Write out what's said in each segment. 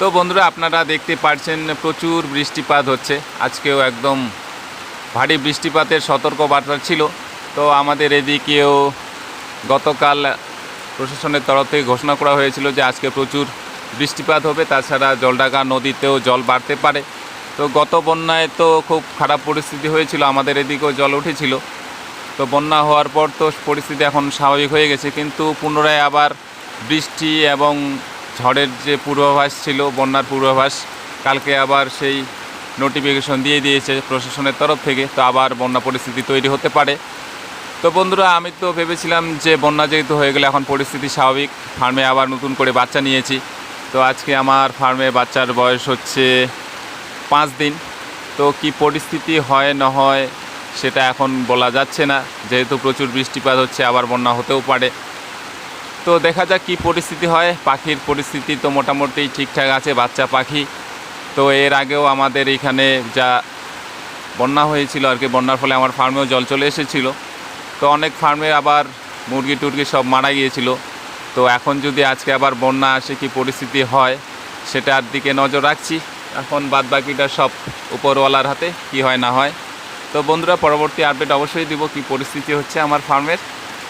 তো বন্ধুরা, আপনারা দেখতে পাচ্ছেন প্রচুর বৃষ্টিপাত হচ্ছে। আজকেও একদম ভারী বৃষ্টিপাতের সতর্ক বার্তা ছিল। তো আমাদের এদিকেও গতকাল প্রশাসনের তরফ থেকে ঘোষণা করা হয়েছিল যে আজকে প্রচুর বৃষ্টিপাত হবে। তাছাড়া জলডাকা নদীতেও জল বাড়তে পারে। তো গত বন্যায় তো খুব খারাপ পরিস্থিতি হয়েছিল, আমাদের এদিকেও জল উঠেছিল। তো বন্যা হওয়ার পর তো পরিস্থিতি এখন স্বাভাবিক হয়ে গেছে। কিন্তু পুনরায় আবার বৃষ্টি এবং ঝড়ের যে পূর্বাভাস ছিল, বন্যার পূর্বাভাস, কালকে আবার সেই নোটিফিকেশন দিয়ে দিয়েছে প্রশাসনের তরফ থেকে, তো আবার বন্যা পরিস্থিতি তৈরি হতে পারে। তো বন্ধুরা, আমি তো ভেবেছিলাম যে বন্যা যেহেতু হয়ে গেলে এখন পরিস্থিতি স্বাভাবিক ফার্মে আবার নতুন করে বাচ্চা নিয়েছি। তো আজকে আমার ফার্মে বাচ্চার বয়স হচ্ছে পাঁচ দিন। তো কি পরিস্থিতি হয়, না হয়, সেটা এখন বলা যাচ্ছে না। যেহেতু প্রচুর বৃষ্টিপাত হচ্ছে, আবার বন্যা হতেও পারে। তো দেখা যাক কী পরিস্থিতি হয়। পাখির পরিস্থিতি তো মোটামুটি ঠিকঠাক আছে, বাচ্চা পাখি। তো এর আগেও আমাদের এখানে যা বন্যা হয়েছিল আর কি, বন্যার ফলে আমার ফার্মেও জল চলে এসেছিল। তো অনেক ফার্মে আবার মুরগি টুরগি সব মারা গিয়েছিল। তো এখন যদি আজকে আবার বন্যা আসে, কি পরিস্থিতি হয় সেটার দিকে নজর রাখছি। এখন বাদ বাকিটা সব উপরওয়ালার হাতে, কি হয় না হয়। তো বন্ধুরা, পরবর্তী আপডেট অবশ্যই দিব কি পরিস্থিতি হচ্ছে আমার ফার্মের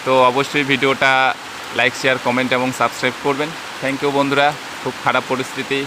তো অবশ্যই ভিডিওটা লাইক শেয়ার কমেন্ট এবং সাবস্ক্রাইব করবেন। থ্যাংক ইউ বন্ধুরা। খুব খারাপ পরিস্থিতি।